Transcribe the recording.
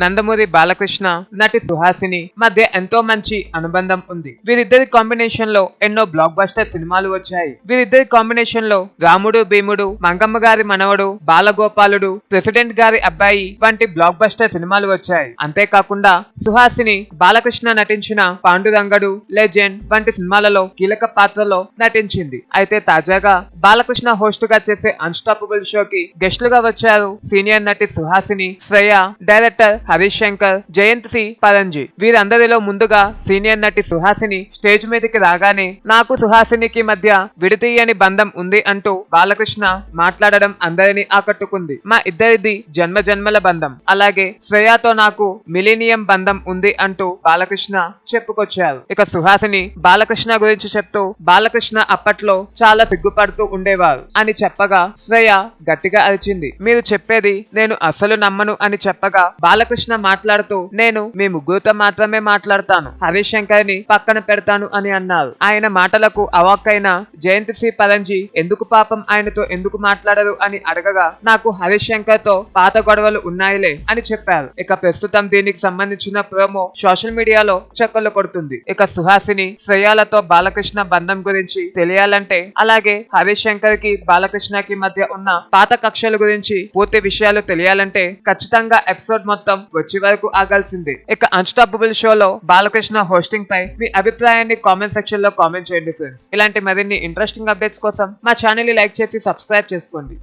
నందమూరి బాలకృష్ణ నటి సుహాసిని మధ్య ఎంతో మంచి అనుబంధం ఉంది. వీరిద్దరి కాంబినేషన్లో ఎన్నో బ్లాక్ బస్టర్ సినిమాలు వచ్చాయి. వీరిద్దరి కాంబినేషన్లో రాముడు భీముడు మంగమ్మ గారి మనవడు బాలగోపాలుడు ప్రెసిడెంట్ గారి అబ్బాయి వంటి బ్లాక్ బస్టర్ సినిమాలు వచ్చాయి. అంతేకాకుండా సుహాసిని బాలకృష్ణ నటించిన పాండురంగడు లెజెండ్ వంటి సినిమాలలో కీలక పాత్రలో నటించింది. అయితే తాజాగా బాలకృష్ణ హోస్ట్గా చేసే అన్స్టాపబుల్ షోకి గెస్ట్ లుగా వచ్చారు సీనియర్ నటి సుహాసిని శ్రేయ డైరెక్టర్ హరీష్ శంకర్ జయంత్ సి పరంజీ. వీరందరిలో ముందుగా సీనియర్ నటి సుహాసిని స్టేజ్ మీదకి రాగానే నాకు సుహాసినికి మధ్య విడతీయని బంధం ఉంది అంటూ బాలకృష్ణ మాట్లాడడం అందరినీ ఆకట్టుకుంది. మా ఇద్దరిది జన్మ జన్మల బంధం. అలాగే శ్రేయాతో నాకు మిలీనియం బంధం ఉంది అంటూ బాలకృష్ణ చెప్పుకొచ్చారు. ఇక సుహాసిని బాలకృష్ణ గురించి చెప్తూ బాలకృష్ణ అప్పట్లో చాలా సిగ్గుపడుతూ ఉండేవారు అని చెప్పగా శ్రేయ గట్టిగా అరిచింది. మీరు చెప్పేది నేను అసలు నమ్మను అని చెప్పగా బాలకృష్ణ మాట్లాడుతూ నేను మీ ముగ్గురుతో మాత్రమే మాట్లాడతాను హరిశంకర్ శంకర్ని పక్కన పెడతాను అని అన్నారు. ఆయన మాటలకు అవాక్కైన జయంతి శ్రీ పరంజీ ఎందుకు పాపం ఆయనతో ఎందుకు మాట్లాడరు? అని అడగగా నాకు హరిశంకర్తో పాత గొడవలు ఉన్నాయిలే అని చెప్పారు. ఇక ప్రస్తుతం దీనికి సంబంధించిన ప్రోమో సోషల్ మీడియాలో చక్కర్లు కొడుతుంది. ఇక సుహాసిని శ్రేయాలతో బాలకృష్ణ బంధం గురించి తెలియాలంటే అలాగే హరిశ్శంకర్కి బాలకృష్ణ కి బాలకృష్ణకి మధ్య ఉన్న పాత కక్షల గురించి పూర్తి విషయాలు తెలియాలంటే ఖచ్చితంగా ఎపిసోడ్ మొత్తం వచ్చే వరకు ఆగాల్సిందే. ఇక అన్స్టాపబుల్ షోలో బాలకృష్ణ హోస్టింగ్ పై మీ అభిప్రాయాన్ని కామెంట్ సెక్షన్లో కామెంట్ చేయండి ఫ్రెండ్స్ ఇలాంటి మరిన్ని ఇంట్రెస్టింగ్ అప్డేట్స్ కోసం మా ఛానల్ని లైక్ చేసి సబ్స్క్రైబ్ చేసుకోండి.